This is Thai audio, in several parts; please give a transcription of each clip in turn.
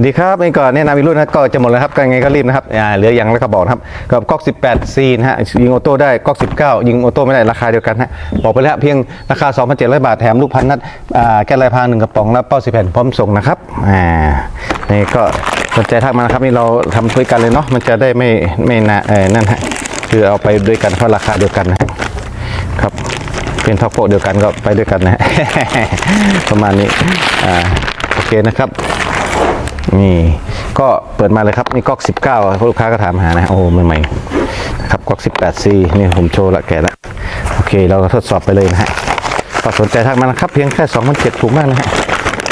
วัสดีครับนี่ก็แนะนำอีกรุ่นนะก็จะหมดแล้วครับก็ยังไงก็รีบนะครับอ่าเหลืออย่างแล้วก็บอกนะครับกับก๊อก 18 C นะฮะยิงออโต้ได้ก๊อก 19 ยิงออโต้ไม่ได้ราคาเดียวกันฮะบอกไปแล้วเพียงราคา 2,700 บาทแถมลูกพันนัดอ่าแก้ลายพรางหนึ่งกระป๋องแล้วเป้าสิบแผ่นพร้อมส่งนะครับอ่านี่ก็สนใจทักมานะครับนี่เราทำด้วยกันเลยเนาะมันจะได้ไม่ไม่นาเออนั่นฮะคือเอาไปด้วยกันเพราะราคาเดียวกันนะครับเป็นท็อปโปเดียวกันก็ไปด้วยกันนะฮะประมาณนี้อ่าโอเคนะครับ นี่ก็เปิดมาเลยครับนี่ก๊อก19ลูกค้าก็ถามหานะโอ้ใหม่ๆนะครับก๊อก 18C นี่ผมโชว์ละแกะละโอเค เราก็ทดสอบไปเลยนะฮะก็สนใจทักมานะครับเพียงแค่2,007ถูกมากนะฮะ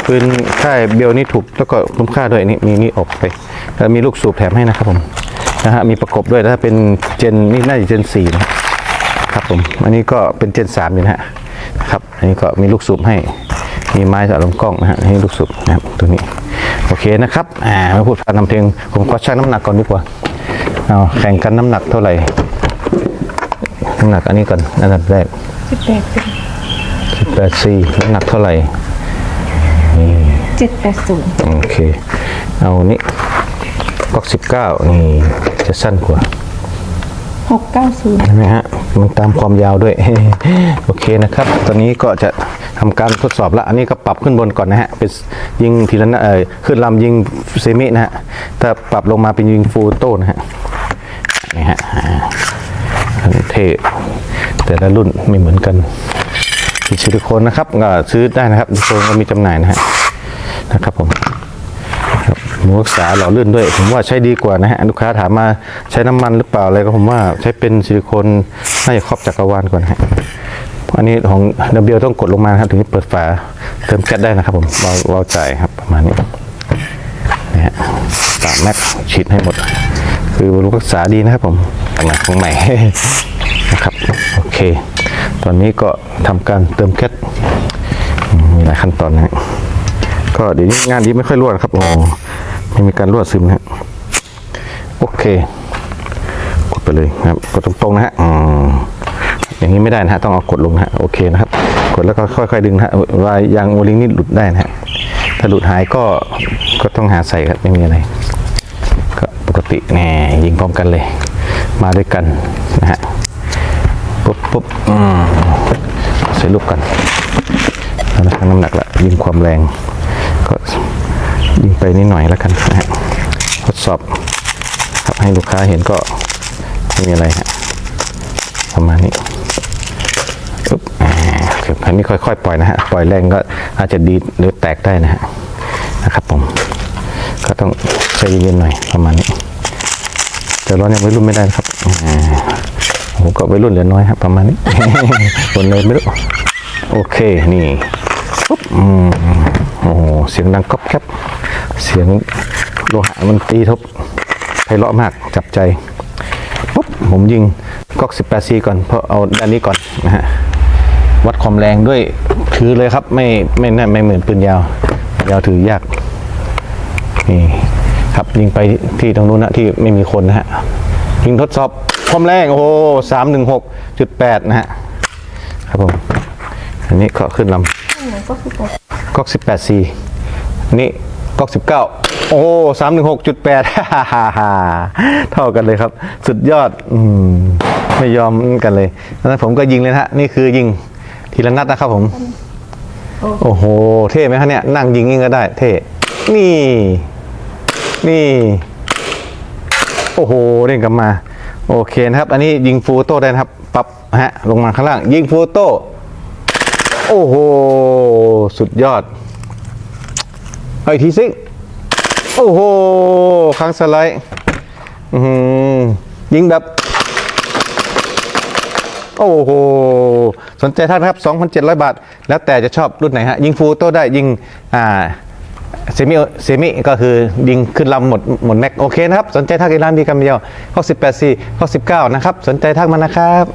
ปืนค่ายเบลนี่ถูกแล้วก็คุ้มค่าด้วยนี่มีนี่ออกไปแล้วมีลูกสูบแถมให้นะครับผมนะฮะมีประกบด้วยถ้าเป็นเจนนี่น่าจะเจน4นะครับผมอันนี้ก็เป็นเจน3อยู่นะฮะครับอันนี้ก็มีลูกสูบให้มีไม้สะลมกล้องนะฮะนี่ลูกสูบนะครับตัวนี้ โอเคนะครับอ่าไม่พูดพานำเพลงผมก็ชั่งน้ำหนักก่อนดีกว่าเอาแข่งกันน้ำหนักเท่าไหร่น้ำหนักอันนี้ก่อนอันดับแรกสิบแปดสิบแปดซีน้ำหนักเท่าไหร่เจ็ดแปดศูนย์โอเค เอานี้ก๊อกสิบเก้านี่จะสั้นกว่าหกเก้าศูนย์ใช่ไหมฮะมันตามความยาวด้วย โอเคนะครับ ตอนนี้ก็จะ ทำการทดสอบละอันนี้ก็ปรับขึ้นบนก่อนนะฮะ เป็นยิงทีละนเออขึ้นลำยิงเซมินะฮะ ถ้าปรับลงมาเป็นยิงฟูโต้นะฮะ นี่ฮะเทแต่ละรุ่นไม่เหมือนกันมีซิลิโคนนะครับก็ซื้อได้นะครับซิลิโคนก็มีจำหน่ายนะฮะ นะครับผมหมูรักษาหล่อลื่นด้วย ผมว่าใช้ดีกว่านะฮะลูกค้าถามมาใช้น้ำมันหรือเปล่าอะไรก็ผมว่าใช้เป็นซิลิโคนน่าจะครอบจักรวาลก่อนฮะ อันนี้ของเดบิวต้องกดลงมาครับถึงจะเปิดฝาเติมแก๊สได้นะครับผมเราเราจ่ายครับประมาณนี้นะฮะตามแม็กฉีดให้หมด คือบำรุงรักษาดีนะครับผมอันใหม่ของใหม่นะครับโอเค ตอนนี้ก็ทำการเติมแก๊สมีหลายขั้นตอนนะฮะก็เดี๋ยวนี้งานนี้ไม่ค่อยรั่วนะครับโอ้ไม่มีการรั่วซึมนะฮะโอเค กดไปเลยครับกดตรงๆนะฮะอืม อย่างนี้ไม่ได้นะฮะต้องเอากดลงนะฮะโอเคนะครับ กดแล้วก็ค่อยๆดึงฮะวายยางโอลิงนี่หลุดได้นะฮะถ้าหลุดหายก็ก็ต้องหาใส่ครับไม่มีอะไรก็ปกติแน่ยิงพร้อมกันเลย มาด้วยกันนะฮะปุ๊บปุ๊บอืมใส่ลูกกันแล้วนะครับน้ำหนักละยิงความแรง ก็ยิงไปนิดหน่อยแล้วกันนะฮะทดสอบครับให้ลูกค้าเห็นก็ไม่มีอะไรฮะประมาณนี้ อันนี้ค่อยๆ ปล่อยนะฮะ ปล่อยแรงก็อาจจะดีหรือแตกได้นะฮะ นะครับผม ก็ต้องใจเย็นๆหน่อยประมาณนี้ แต่ร้อนยังไม่รุ่นไม่ได้นะครับอ่าผมก็ไปรุ่นเหลือน้อยครับประมาณนี้คนเลยไม่รู้ โอเค นี่ปุ๊บอืมโอ้โหเสียงดังก๊อบแก๊บเสียงโลหะมันตีทบไพเราะมากจับใจ ปุ๊บ ผมยิงก๊อก18ซีก่อน เพราะเอาด้านนี้ก่อนนะฮะ วัดความแรงด้วยถือเลยครับ ไม่ไม่น่าไม่เหมือนปืนยาวยาวถือยากนี่ครับยิงไปที่ตรงนู้นนะที่ไม่มีคนนะฮะยิงทดสอบความแรงโอ้สามหนึ่งหกจุดแปดนะฮะครับผมอันนี้ก็ขึ้นลำก็คือตัวก๊อก18 c นี่ก๊อก19โอ้สามหนึ่งหกจุดแปดเท่ากันเลยครับ สุดยอด อืม ไม่ยอมกันเลย แล้วผมก็ยิงเลยนะฮะ นี่คือยิง ทีละนัดนะครับผม โอ้โห เท่ไหมฮะเนี่ย นั่งยิงยิงก็ได้ เท่ นี่ นี่ โอ้โหเด้งกลับมา โอเคนะครับ อันนี้ยิงฟูโต้ได้นะครับปรับฮะ ลงมาข้างล่าง ยิงฟูโต้ โอ้โห สุดยอดเอาอีกทีสิโอ้โหครั้งสไลด์อือหือยิงแบบ โอ้โห สนใจท่านครับ 2,700 บาท แล้วแต่จะชอบรุ่นไหนฮะ ยิงฟูโต้ได้ยิงอ่าเซมิเซมิก็คือยิงขึ้นลำหมดหมดแม็กโอเคนะครับ สนใจทักอีร้านดีกันเดียวข้อ18 4ข้อ19 นะครับ สนใจทักมานะครับ